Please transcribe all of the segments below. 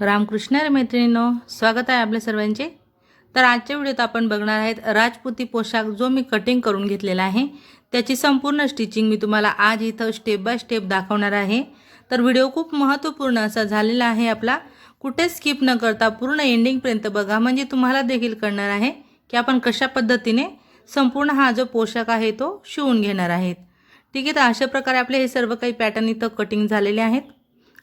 रामकृष्ण मैत्रिणींनो स्वागत आहे आपल्या सर्वांचे. तर आजच्या व्हिडिओत आपण बघणार आहेत राजपुती पोशाख जो मी कटिंग करून घेतलेला आहे. त्याची संपूर्ण स्टिचिंग मी तुम्हाला आज इथं स्टेप बाय स्टेप दाखवणार आहे. तर व्हिडिओ खूप महत्त्वपूर्ण असा झालेला आहे आपला. कुठे स्किप न करता पूर्ण एंडिंगपर्यंत बघा. म्हणजे तुम्हाला देखील कळणार आहे की आपण कशा पद्धतीने संपूर्ण हा जो पोशाख आहे तो शिवून घेणार आहेत. ठीक आहे तर अशा प्रकारे आपले हे सर्व काही पॅटर्न इथं कटिंग झालेले आहेत.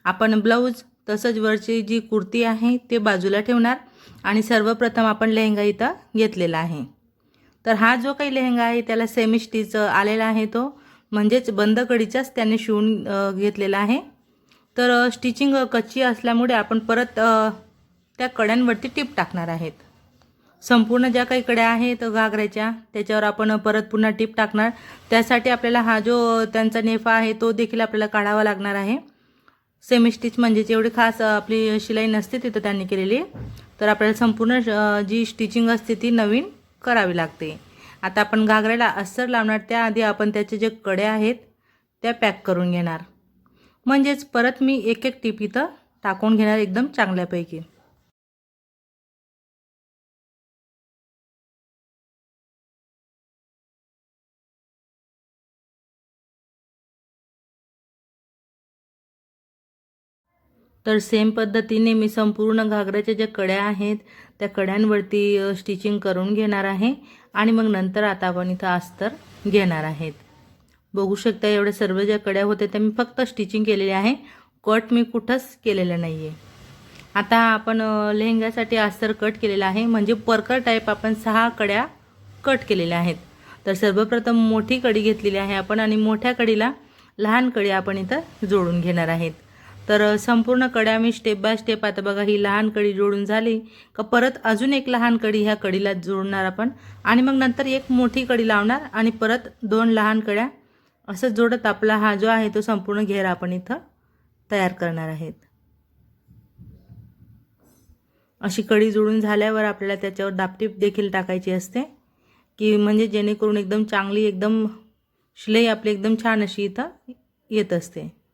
आपण ब्लाऊज तसंच वरची जी कुर्ती आहे ते बाजूला ठेवणार आणि सर्वप्रथम आपण लेहंगा इथं घेतलेला आहे. तर हा जो काही लेहंगा आहे त्याला सेमी आलेला आहे तो. म्हणजेच बंद कडीचाच त्याने शिवून घेतलेला आहे. तर स्टिचिंग कच्ची असल्यामुळे आपण परत त्या कड्यांवरती टीप टाकणार आहेत. संपूर्ण ज्या काही कड्या आहेत घागऱ्याच्या त्याच्यावर आपण परत पुन्हा टीप टाकणार. त्यासाठी आपल्याला हा जो त्यांचा नेफा आहे तो देखील आपल्याला काढावा लागणार आहे. सेमी स्टिच म्हणजेच एवढी खास आपली शिलाई नसते तिथं त्यांनी केलेली. तर आपल्याला संपूर्ण जी स्टिचिंग असते ती नवीन करावी लागते. आता आपण घागऱ्याला अस्तर लावणार त्याआधी आपण त्याचे जे कड्या आहेत त्या पॅक करून घेणार. म्हणजेच परत मी एक एक टीप इथं टाकून घेणार एकदम चांगल्यापैकी. तर सेम पद्धतीने मी संपूर्ण घागऱ्याच्या ज्या कड्या आहेत त्या कड्यांवरती स्टिचिंग करून घेणार आहे आणि मग नंतर आता आपण इथं अस्तर घेणार आहेत. बघू शकता एवढ्या सर्व ज्या कड्या होत्या त्या मी फक्त स्टिचिंग केलेली आहे. कट मी कुठंच केलेलं नाही आहे आता आपण लेहंग्यासाठी अस्तर कट केलेला आहे. म्हणजे परकर टाईप आपण सहा कड्या कट केलेल्या आहेत. तर सर्वप्रथम मोठी कडी घेतलेली आहे आपण आणि मोठ्या कडीला लहान कडी आपण इथं जोडून घेणार आहेत. तर संपूर्ण कड्या मी स्टेप बाय स्टेप आता बघा ही लहान कडी जोडून झाली. का परत अजून एक लहान कडी ह्या कडीला जोडणार आपण. आणि मग नंतर एक मोठी कडी लावणार आणि परत दोन लहान कड्या. असं जोडत आपला हा जो आहे तो संपूर्ण घेरा आपण इथं तयार करणार आहेत. अशी कडी जोडून झाल्यावर आपल्याला त्याच्यावर दापटीप देखील टाकायची असते. की म्हणजे जेणेकरून एकदम चांगली एकदम शिलाई आपली एकदम छान अशी इथं येत असते.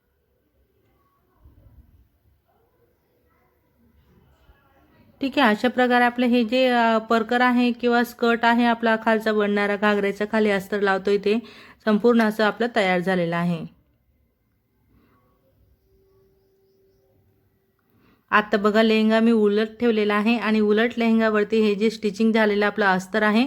ठीक आहे अशा प्रकारे आपलं हे जे परकर आहे किंवा स्कर्ट आहे आपला खालचा बनणारा घागऱ्याचा खाली अस्तर लावतोय ते संपूर्ण असं आपलं तयार झालेलं आहे. आता बघा लेहंगा मी उलट ठेवलेला आहे आणि उलट लेहंगावरती हे जे स्टिचिंग झालेलं आपलं अस्तर आहे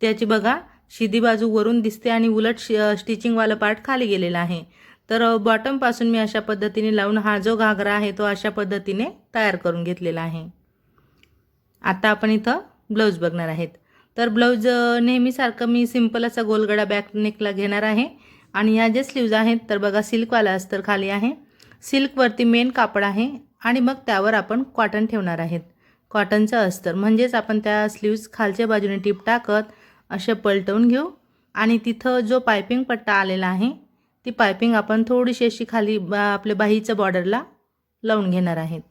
त्याची बघा शिदी बाजू वरून दिसते आणि उलट शि स्टिचिंगवाला पार्ट खाली गेलेला आहे. तर बॉटमपासून मी अशा पद्धतीने लावून हा जो घागरा आहे तो अशा पद्धतीने तयार करून घेतलेला आहे. आता आपण इथं ब्लाऊज बघणार आहेत. तर ब्लाऊज नेहमीसारखं मी सिंपल असा गोलगडा बॅक नेकला घेणार आहे. आणि ह्या जे स्लीव्ज आहेत तर बघा सिल्कवाला अस्तर खाली आहे. सिल्कवरती मेन कापड आहे आणि मग त्यावर आपण कॉटन ठेवणार आहेत. कॉटनचं अस्तर म्हणजेच आपण त्या स्लीव्ज खालच्या बाजूने टीप टाकत असे पलटवून घेऊ. आणि तिथं जो पायपिंग पट्टा आलेला आहे ती पायपिंग आपण थोडीशी अशी खाली बा आपल्या बाहीच्या बॉर्डरला लावून घेणार आहेत.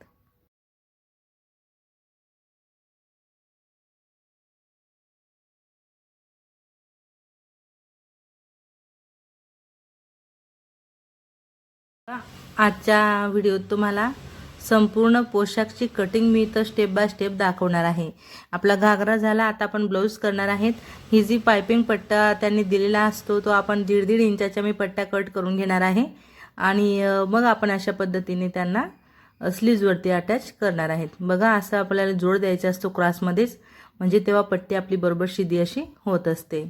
आजच्या व्हिडिओत तुम्हाला संपूर्ण पोशाखची कटिंग मी इथं स्टेप बाय स्टेप दाखवणार आहे. आपला घागरा झाला आता आपण ब्लाऊज करणार आहेत. ही जी पायपिंग पट्टा त्यांनी दिलेला असतो तो आपण दीड दीड इंचाच्या मी पट्ट्या कट करून घेणार आहे. आणि मग आपण अशा पद्धतीने त्यांना स्लीजवरती अटॅच करणार आहेत. बघा असं आपल्याला जोड द्यायचा असतो क्रॉसमध्येच म्हणजे तेव्हा पट्टी आपली बरोबर शिदी अशी होत असते.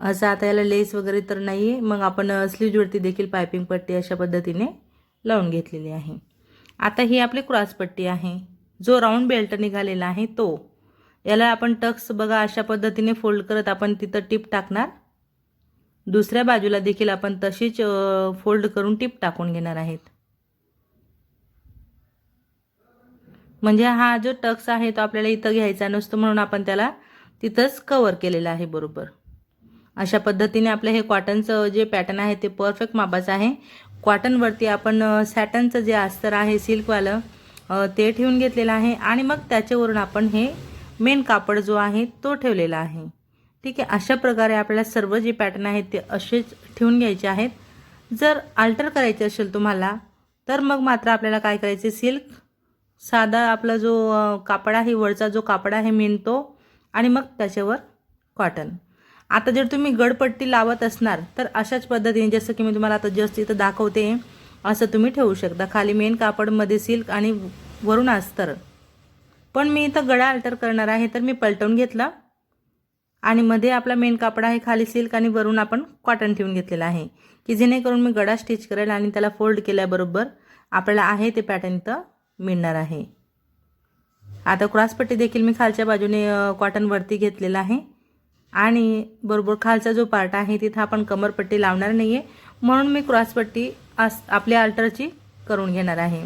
असं आता याला लेस वगैरे तर नाही आहे मग आपण स्लीववरती देखील पायपिंग पट्टी अशा पद्धतीने लावून घेतलेली आहे. आता ही आपली क्रॉस पट्टी आहे. जो राऊंड बेल्ट निघालेला आहे तो. याला आपण टक्स बघा अशा पद्धतीने फोल्ड करत आपण तिथं टिप टाकणार. दुसऱ्या बाजूला देखील आपण तशीच फोल्ड करून टिप टाकून घेणार आहेत. म्हणजे हा जो टक्स आहे तो आपल्याला इथं घ्यायचा नसतो म्हणून आपण त्याला तिथंच कवर केलेला आहे बरोबर. अशा पद्धतीने आपलं हे कॉटनचं जे पॅटर्न आहे ते परफेक्ट मापाचं आहे. कॉटनवरती आपण सॅटनचं जे अस्तर आहे सिल्कवालं ते ठेवून घेतलेलं आहे. आणि मग त्याच्यावरून आपण हे मेन कापड जो आहे तो ठेवलेला आहे. ठीक आहे? अशा प्रकारे आपल्याला सर्व जे पॅटर्न आहेत ते असेच ठेवून घ्यायचे आहेत. जर अल्टर करायचे असेल तुम्हाला तर मग मात्र आपल्याला काय करायचे? सिल्क साधा आपला जो कापड आहे वरचा जो कापड आहे मेन तो. आणि मग त्याच्यावर कॉटन आता जर तुम्ही गडपट्टी लावत असणार तर अशाच पद्धतीने जसं की मी तुम्हाला आता जस्ट इथं दाखवते असं तुम्ही ठेवू शकता. खाली मेन कापडमध्ये सिल्क आणि वरून अस्तर. पण मी इथं गळा अल्टर करणार आहे तर मी पलटवून घेतला. आणि मध्ये आपला मेन कापड आहे खाली सिल्क आणि वरून आपण कॉटन ठेवून घेतलेला आहे. की जेणेकरून मी गळा स्टिच करेल आणि त्याला फोल्ड केल्याबरोबर आपल्याला आहे ते पॅटर्न इथं मिळणार आहे. आता क्रॉसपट्टी देखील मी खालच्या बाजूने कॉटनवरती घेतलेला आहे. आणि बरोबर खालचा जो पार्ट आहे तिथं आपण कमरपट्टी लावणार नाही आहे म्हणून मी क्रॉसपट्टी आस आपल्या अल्टरची करून घेणार आहे.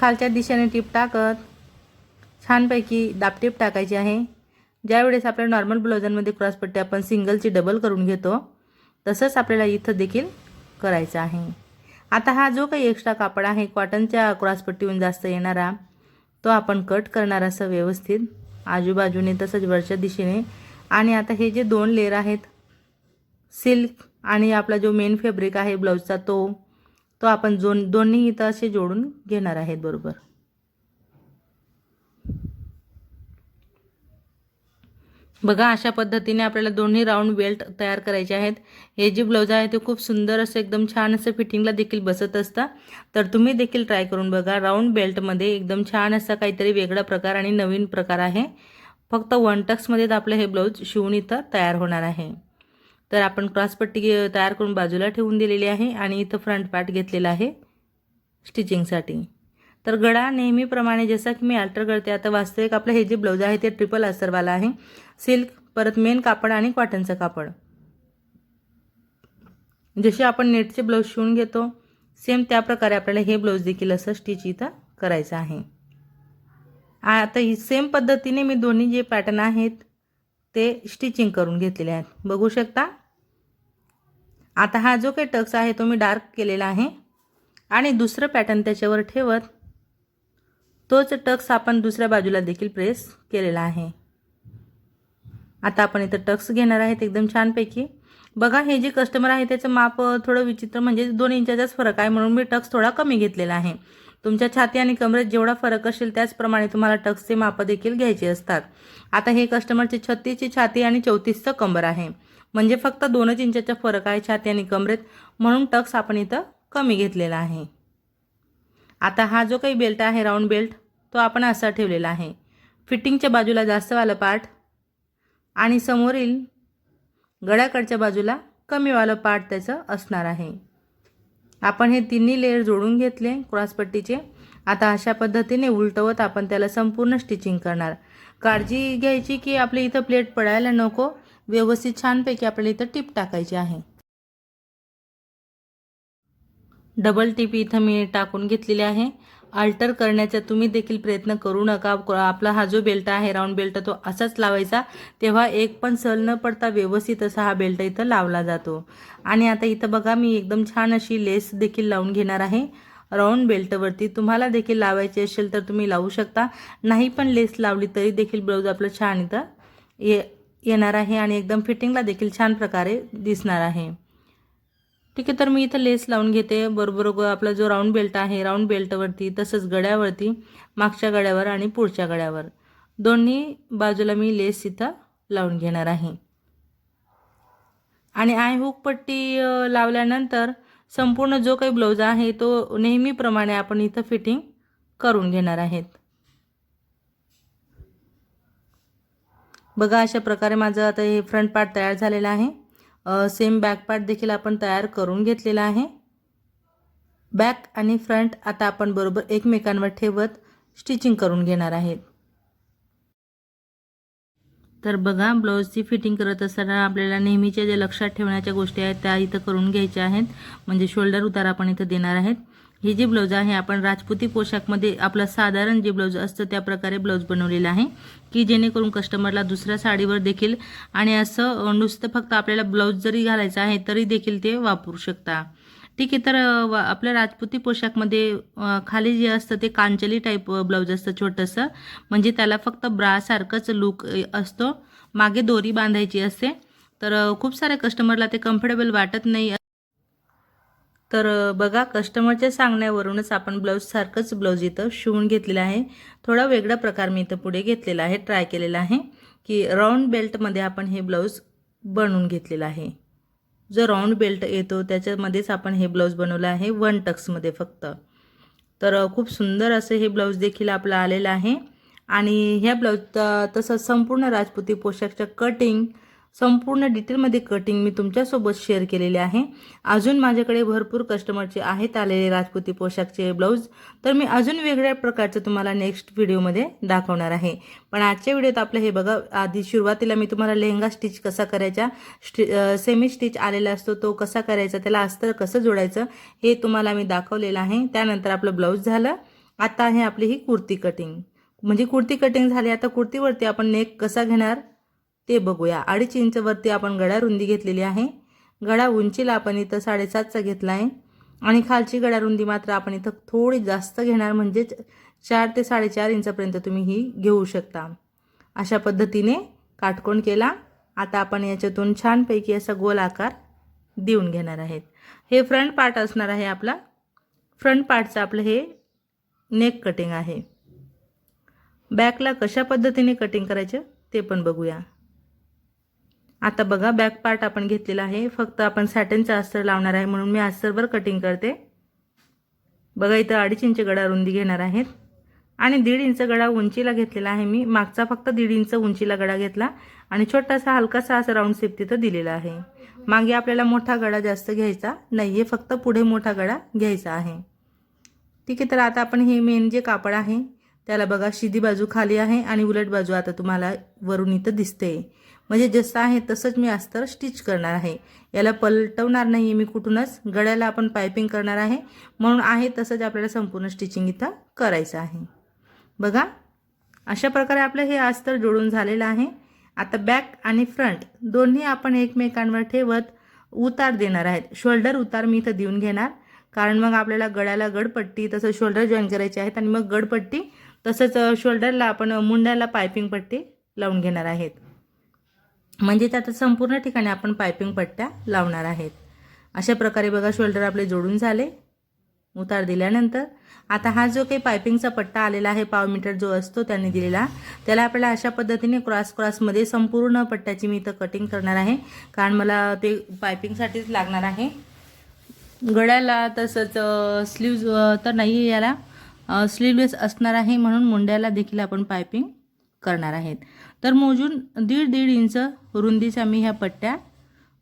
खालच्या दिशेने टीप टाकत छानपैकी दापटीप टाकायची आहे. ज्यावेळेस आपल्या नॉर्मल ब्लाउजांमध्ये क्रॉसपट्टी आपण सिंगलची डबल करून घेतो तसंच आपल्याला इथं देखील करायचं आहे. आता हा जो काही एक्स्ट्रा कापड आहे कॉटनच्या क्रॉसपट्टीहून जास्त येणारा तो आपण कट करणार असं व्यवस्थित आजूबाजूने तसंच वरच्या दिशेने आणि आता हे जे दोन लेअर आहेत सिल्क आणि आपला जो मेन फॅब्रिक आहे ब्लाऊजचा तो तो आपण जोन दोन्ही इथं असे जोडून घेणार आहेत बरोबर. बघा अशा पद्धतीने आपल्याला दोन्ही राऊंड बेल्ट तयार करायचे आहेत. हे जे ब्लाऊज आहे ते खूप सुंदर असं एकदम छान असं फिटिंगला देखील बसत असतं. तर तुम्ही देखील ट्राय करून बघा राऊंड बेल्टमध्ये एकदम छान असा काहीतरी वेगळा प्रकार आणि नवीन प्रकार आहे. फक्त वन टक्समध्येच आपलं हे ब्लाऊज शिवून इथं तयार होणार आहे. तर आपण क्रॉसपट्टी तयार करून बाजूला ठेवून दिलेली आहे आणि इथं फ्रंट पार्ट घेतलेला आहे स्टिचिंगसाठी तर गळा नेहमीप्रमाणे जसा की मी अल्टर करते आता वास्तविक आपलं हे जे ब्लाऊज आहे ते ट्रिपल असरवाला आहे. सिल्क परत मेन कापड आणि कॉटनचं कापड. जसे आपण नेटचे ब्लाऊज शिवून घेतो सेम त्याप्रकारे आपल्याला हे ब्लाऊज देखील असं स्टिच इथं करायचं आहे. आता ही सेम पद्धतीने मी दोन्ही जे पॅटर्न आहेत ते स्टिचिंग करून घेतलेले आहेत. बघू शकता? आता हा जो काही टक्स आहे तो मी डार्क केलेला आहे. आणि दुसरं पॅटर्न त्याच्यावर ठेवत तोच टक्स आपण दुसऱ्या बाजूला देखील प्रेस केलेला आहे. आता आपण इथं टक्स घेणार आहेत एकदम छानपैकी. बघा हे जे कस्टमर आहे त्याचं माप थोडं विचित्र म्हणजे दोन इंचाचाच फरक आहे म्हणून मी टक्स थोडा कमी घेतलेला आहे. तुमच्या छाती आणि कमरेत जेवढा फरक असेल त्याचप्रमाणे तुम्हाला टक्सचे माप देखील घ्यायचे असतात. आता हे कस्टमरचे छत्तीसची छाती आणि चौतीसचं कंबर आहे. म्हणजे फक्त दोनच इंचाचा फरक आहे छाती आणि कमरेत म्हणून टक्स आपण इथं कमी घेतलेला आहे. आता हा जो काही बेल्ट आहे राऊंड बेल्ट तो आपण असा ठेवलेला आहे. फिटिंगच्या बाजूला जास्तवालं पार्ट आणि समोरील गळ्याकडच्या बाजूला कमीवालं पार्ट त्याचं असणार आहे. आपण हे तिन्ही लेअर जोडून घेतले क्रॉसपट्टीचे आता अशा पद्धतीने उलटवत आपण त्याला संपूर्ण स्टिचिंग करणार. काळजी घ्यायची की आपल्या इथं प्लेट पडायला नको. व्यवस्थित छानपैकी आपल्याला इथं टिप टाकायची आहे. डबल टिप इथं मी टाकून घेतलेली आहे. अल्टर करण्याचा तुम्ही देखील प्रयत्न करू नका. क- आपला हा जो बेल्ट आहे राऊंड बेल्ट तो असाच लावायचा. तेव्हा एक पण सल न पडता व्यवस्थित असा हा बेल्ट इथं लावला जातो. आणि आता इथं बघा मी एकदम छान अशी लेस देखील लावून घेणार आहे. राऊंड बेल्टवरती तुम्हाला देखील लावायची असेल तर तुम्ही लावू शकता. नाही पण लेस लावली तरी देखील ब्लाऊज आपलं छान इथं ये येणार आहे आणि एकदम फिटिंगला देखील छान प्रकारे दिसणार आहे. ठीक आहे तर मी इथं लेस लावून घेते. बरोबर आपला जो राऊंड बेल्ट आहे राऊंड बेल्टवरती तसंच गळ्यावरती मागच्या गळ्यावर आणि पुढच्या गळ्यावर. दोन्ही बाजूला मी लेस इथं लावून घेणार आहे. आणि आय हुक पट्टी लावल्यानंतर संपूर्ण जो काही ब्लाऊज आहे तो नेहमीप्रमाणे आपण इथं फिटिंग करून घेणार आहेत. बघा अशा प्रकारे माझं आता हे फ्रंट पार्ट तयार झालेला आहे. सेम बॅकपार्ट देखील आपण तयार करून घेतलेला आहे. बॅक आणि फ्रंट आता आपण बरोबर एकमेकांवर ठेवत स्टिचिंग करून घेणार आहेत. तर बघा ब्लाऊजची फिटिंग करत असताना आपल्याला नेहमीच्या ज्या लक्षात ठेवण्याच्या गोष्टी आहेत त्या इथं करून घ्यायच्या आहेत. म्हणजे शोल्डर उतार आपण इथं देणार आहेत. हे जे ब्लाऊज आहे आपण राजपुती पोशाखमध्ये आपलं साधारण जे ब्लाऊज असतं त्या प्रकारे ब्लाऊज बनवलेलं आहे की जेणेकरून कस्टमरला दुसऱ्या साडीवर देखील आणि असं नुसतं फक्त आपल्याला ब्लाऊज जरी घालायचं आहे तरी देखील ते वापरू शकता. ठीक आहे तर व- आपल्या राजपुती पोशाखमध्ये खाली जे असतं ते कांचली टाईप ब्लाऊज असतं छोटंसं. म्हणजे त्याला फक्त ब्रासारखंच लुक असतो. मागे दोरी बांधायची असते. तर खूप साऱ्या कस्टमरला ते कम्फर्टेबल वाटत नाही. तर बघा कस्टमरच्या सांगण्यावरूनच आपण ब्लाऊजसारखंच ब्लाऊज इथं शिवून घेतलेलं आहे. थोडा वेगळा प्रकार मी इथं पुढे घेतलेला आहे ट्राय केलेला आहे की राऊंड बेल्टमध्ये आपण हे ब्लाऊज बनवून घेतलेलं आहे. जो राऊंड बेल्ट येतो त्याच्यामध्येच आपण हे ब्लाऊज बनवलं आहे वन टक्समध्ये फक्त. तर खूप सुंदर असं हे ब्लाऊज देखील आपलं आलेलं आहे. आणि ह्या ब्लाऊज तसं संपूर्ण राजपुती पोशाखच्या कटिंग संपूर्ण डिटेलमध्ये कटिंग मी तुमच्यासोबत शेअर केलेले आहे. अजून माझ्याकडे भरपूर कस्टमरचे आहेत आलेले राजपुती पोशाखचे ब्लाऊज तर मी अजून वेगळ्या प्रकारचं तुम्हाला नेक्स्ट व्हिडिओमध्ये दाखवणार आहे. पण आजच्या व्हिडिओत आपलं हे बघा आधी सुरुवातीला मी तुम्हाला लेहंगा स्टिच कसा करायचा स्टि सेमी स्टिच आलेला असतो तो कसा करायचा त्याला अस्तर कसं जोडायचं हे तुम्हाला मी दाखवलेलं आहे. त्यानंतर आपलं ब्लाऊज झालं. आता आहे आपली ही कुर्ती कटिंग म्हणजे कुर्ती कटिंग झाली आता कुर्तीवरती आपण नेक कसा घेणार ते बघूया. अडीच इंचवरती आपण गळा रुंदी घेतलेली आहे. गळा उंचीला आपण इथं साडेसातचा घेतला आहे आणि खालची गळा रुंदी मात्र आपण इथं थोडी जास्त घेणार म्हणजेच चार ते साडेचार इंचापर्यंत तुम्ही ही घेऊ शकता. अशा पद्धतीने काटकोण केला. आता आपण याच्यातून छानपैकी असा गोल आकार देऊन घेणार आहेत. हे फ्रंट पार्ट असणार आहे आपला. फ्रंट पार्टचं आपलं हे नेक कटिंग आहे. बॅकला कशा पद्धतीने कटिंग करायचं ते पण बघूया. आता बघा बॅक पार्ट आपण घेतलेला आहे. फक्त आपण सॅटनचा अस्तर लावणार आहे म्हणून मी अस्तरवर कटिंग करते. बघा इथं अडीच इंच गडा रुंदी घेणार आहेत. आणि दीड इंच गडा उंचीला घेतलेला आहे मी. मागचा फक्त दीड इंच उंचीला गडा घेतला. आणि छोटासा हलकासा असा राऊंड शेप तिथं दिलेला आहे. मागे आपल्याला मोठा गडा जास्त घ्यायचा नाही आहे फक्त पुढे मोठा गडा घ्यायचा आहे. ठीक आहे तर आता आपण हे मेन जे कापड आहे त्याला बघा शिधी बाजू खाली आहे आणि उलट बाजू आता तुम्हाला वरून इथं दिसते. म्हणजे जसं आहे तसंच मी अस्तर स्टिच करणार आहे. याला पलटवणार नाही आहे मी कुठूनच. गळ्याला आपण पायपिंग करणार आहे. म्हणून आहे तसंच आपल्याला संपूर्ण स्टिचिंग इथं करायचं आहे. बघा अशा प्रकारे आपलं हे अस्तर जोडून झालेलं आहे. आता बॅक आणि फ्रंट दोन्ही आपण एकमेकांवर ठेवत उतार देणार आहेत. शोल्डर उतार मी इथं देऊन घेणार. कारण मग आपल्याला गळ्याला गडपट्टी तसं शोल्डर जॉईन करायचे आहेत आणि मग गडपट्टी तसंच शोल्डरला आपण मुंड्याला पायपिंग पट्टी लावून घेणार आहेत. म्हणजे त्यात संपूर्ण ठिकाणी आपण पायपिंग पट्ट्या लावणार आहेत. अशा प्रकारे बघा शोल्डर आपले जोडून झाले. उतार दिल्यानंतर आता हा जो काही पायपिंगचा पट्टा आलेला आहे पाव मीटर जो असतो त्याने दिलेला त्याला आपल्याला अशा पद्धतीने क्रॉस क्रॉसमध्ये संपूर्ण पट्ट्याची मी इथं कटिंग करणार आहे. कारण मला ते पायपिंगसाठीच लागणार आहे. गळ्याला तसंच स्लीव्ज तर नाही आहे याला स्लीवलेस असणार आहे म्हणून मुंड्याला देखील आपण पायपिंग करणार आहेत. तर मोजून दीड दीड इंच रुंदीच्या मी ह्या पट्ट्या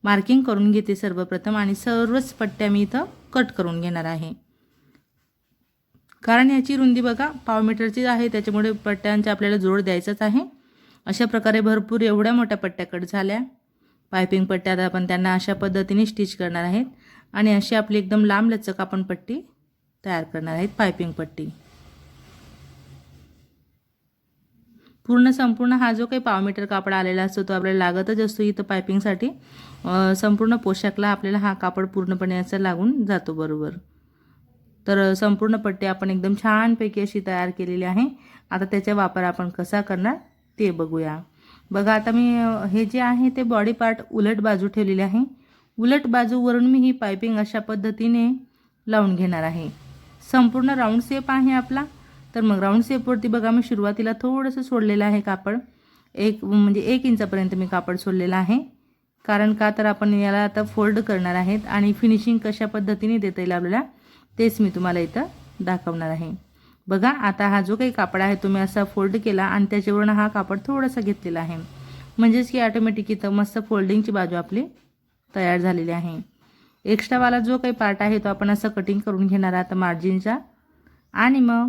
मार्किंग करून घेते सर्वप्रथम आणि सर्वच पट्ट्या मी इथं कट करून घेणार आहे. कारण याची रुंदी बघा पाव मीटरची आहे त्याच्यामुळे पट्ट्यांचा आपल्याला जोड द्यायचाच आहे. अशा प्रकारे भरपूर एवढ्या मोठ्या पट्ट्या कट झाल्या. पायपिंग पट्ट्यात आपण त्यांना अशा पद्धतीने स्टिच करणार आहेत. आणि अशी आपली एकदम लांब लचक आपण पट्टी तयार करणार आहेत पायपिंग पट्टी. पूर्ण संपूर्ण हा जो काही पाव मीटर कापड आलेला असतो तो आपल्याला लागतच असतो इथं पायपिंगसाठी. संपूर्ण पोशाखला आपल्याला हा कापड पूर्णपणे असं लागून जातो बरोबर. तर संपूर्ण पट्टी आपण एकदम छानपैकी अशी तयार केलेली आहे. आता त्याचा वापर आपण कसा करणार ते बघूया. बघा आता मी हे जे आहे ते बॉडी पार्ट उलट बाजू ठेवलेले आहे. उलट बाजूवरून मी ही पायपिंग अशा पद्धतीने लावून घेणार आहे. संपूर्ण राऊंड शेप आहे आपला. तर मग राऊंड शेपवरती बघा मी सुरुवातीला थोडंसं सोडलेलं आहे कापड. एक म्हणजे एक इंचापर्यंत मी कापड सोडलेलं आहे. कारण का तर आपण याला आता फोल्ड करणार आहेत आणि फिनिशिंग कशा पद्धतीने देता येईल आपल्याला तेच मी तुम्हाला इथं दाखवणार आहे. बघा आता हा जो काही कापड आहे तुम्ही असा फोल्ड केला आणि त्याच्यावरून हा कापड थोडासा घेतलेला आहे. म्हणजेच की ऑटोमॅटिक इथं मस्त फोल्डिंगची बाजू आपली तयार झालेली आहे. एक्स्ट्रावाला जो काही पार्ट आहे तो आपण असं कटिंग करून घेणार आता मार्जिनचा आणि मग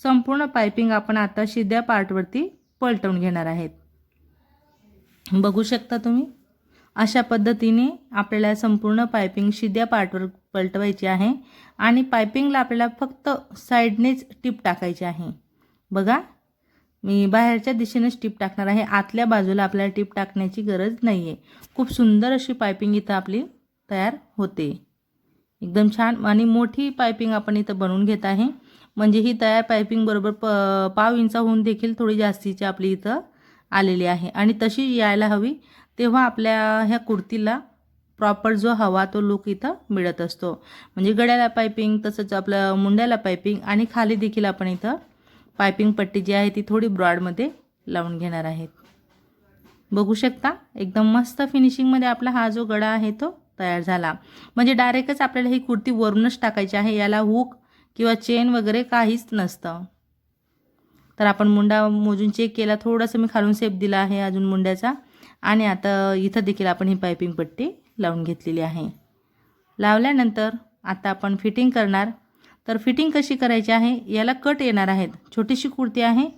संपूर्ण पायपिंग आपण आता शिद्या पार्टवरती पलटवून घेणार आहेत. बघू शकता तुम्ही अशा पद्धतीने आपल्याला संपूर्ण पायपिंग शिद्या पार्टवर पलटवायची आहे आणि पायपिंगला आपल्याला फक्त साईडनेच टीप टाकायची आहे. बघा मी बाहेरच्या दिशेनेच टीप टाकणार आहे आतल्या बाजूला आपल्याला टीप टाकण्याची गरज नाही आहे खूप सुंदर अशी पायपिंग इथं आपली तयार होते. एकदम छान आणि मोठी पायपिंग आपण इथं बनवून घेत आहे. म्हणजे ही तयार पायपिंग बरोबर प पाव इंचाहून देखील थोडी जास्तीची आपली इथं आलेली आहे. आणि तशी यायला हवी तेव्हा आपल्या ह्या कुर्तीला प्रॉपर जो हवा तो लुक इथं मिळत असतो. म्हणजे गड्याला पायपिंग तसंच आपलं मुंड्याला पायपिंग आणि खाली देखील आपण इथं पायपिंग पट्टी जी आहे ती थोडी ब्रॉडमध्ये लावून घेणार आहेत. बघू शकता एकदम मस्त फिनिशिंगमध्ये आपला हा जो गडा आहे तो तयार झाला. म्हणजे डायरेक्टच आपल्याला ही कुर्ती वरूनच टाकायची आहे. याला हुक किंवा चेन वगैरे काहीच नसतं. तर आपण मुंडा मोजून चेक केला थोडंसं मी खालून सेप दिला आहे अजून मुंड्याचा. आणि आता इथं देखील आपण ही पायपिंग पट्टी लावून घेतलेली आहे. लावल्यानंतर आता आपण फिटिंग करणार. तर फिटिंग कशी करायची आहे? याला कट येणार आहेत. छोटीशी कुर्ती आहे.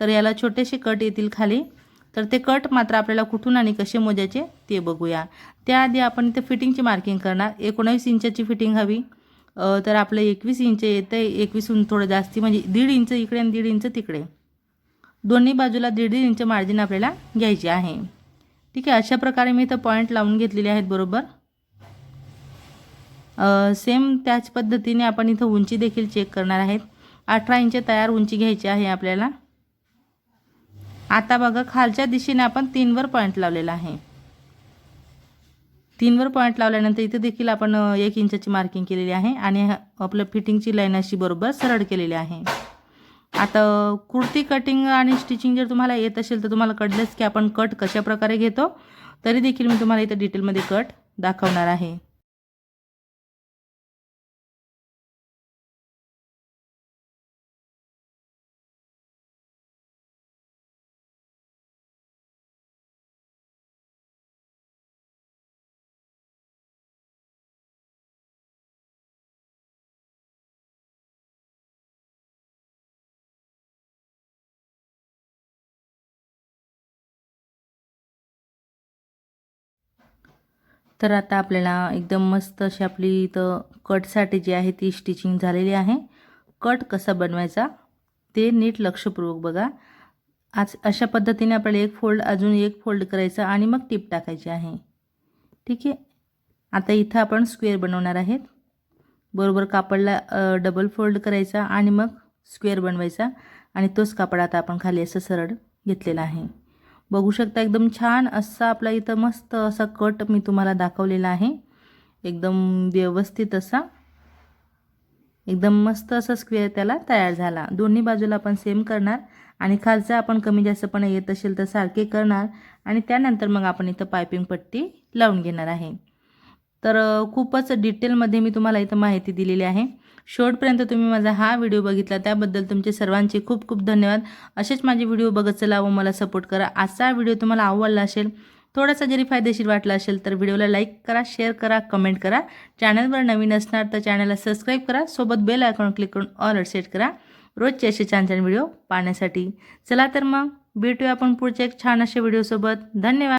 तर याला छोटेसे कट येतील खाली. तर ते कट मात्र आपल्याला कुठून आणि कसे मोजायचे ते बघूया. त्याआधी आपण इथे फिटिंगची मार्किंग करणार. एकोणावीस इंचाची फिटिंग हवी. तर आपलं एकवीस इंच येतं आहे एकवीसहून थोडं जास्ती म्हणजे दीड इंच इकडे आणि दीड इंच तिकडे. दोन्ही बाजूला दीड दीड इंच मार्जिन आपल्याला घ्यायची आहे. ठीक आहे अशा प्रकारे मी इथं पॉईंट लावून घेतलेले आहेत बरोबर? सेम त्याच पद्धतीने आपण इथं उंची देखील चेक करणार आहेत. अठरा इंच तयार उंची घ्यायची आहे आपल्याला. आता बघा खालच्या दिशेने आपण तीनवर पॉईंट लावलेला आहे. तीनवर पॉईंट लावल्यानंतर इथे देखील आपण एक इंचाची मार्किंग केलेली आहे आणि ह- आपलं फिटिंगची लाईन अशी बरोबर सरळ केलेली आहे. आता कुर्ती कटिंग आणि स्टिचिंग जर तुम्हाला येत असेल तर तुम्हाला कळलंच की आपण कट कशाप्रकारे घेतो तरी देखील मी तुम्हाला इथं डिटेलमध्ये कट दाखवणार आहे. तर आता आपल्याला एकदम मस्त अशी आपली इथं कटसाठी जी आहे ती स्टिचिंग झालेली आहे. कट कसा बनवायचा ते नीट लक्षपूर्वक बघा. आज अशा पद्धतीने आपल्याला एक फोल्ड अजून एक फोल्ड करायचा आणि मग टिप टाकायची आहे. ठीक आहे? आता इथं आपण स्क्वेअर बनवणार आहेत. बरोबर कापडला डबल फोल्ड करायचा आणि मग स्क्वेअर बनवायचा. आणि तोच कापड आता आपण खाली असं सरळ घेतलेला आहे. बघू शकता एकदम छान असा आपला इथं मस्त असा कट मी तुम्हाला दाखवलेला आहे. एकदम व्यवस्थित असा. एकदम मस्त असा स्क्वेअर त्याला तयार झाला. दोन्ही बाजूला आपण सेम करणार आणि खालचा आपण कमी जास्तपणे येत असेल तर सारखे करणार आणि त्यानंतर मग आपण इथं पायपिंग पट्टी लावून घेणार आहे. तर खूपच डिटेलमध्ये मी तुम्हाला इथं माहिती दिलेली आहे. शेवटपर्यंत तुम्ही माझा हा व्हिडिओ बघितला त्याबद्दल तुमचे सर्वांचे खूप खूप धन्यवाद. असेच माझे व्हिडिओ बघत चला व मला सपोर्ट करा. आजचा व्हिडिओ तुम्हाला आवडला असेल थोडासा जरी फायदेशीर वाटला असेल तर व्हिडिओला लाईक करा शेअर करा कमेंट करा. चॅनलवर नवीन असणार तर चॅनलला सबस्क्राईब करा सोबत बेल आयकॉन क्लिक करून ऑल सेट करा. रोजचे असे छान छान व्हिडिओ पाहण्यासाठी. चला तर मग भेटूया आपण पुढच्या एक छान अशा व्हिडिओसोबत. धन्यवाद.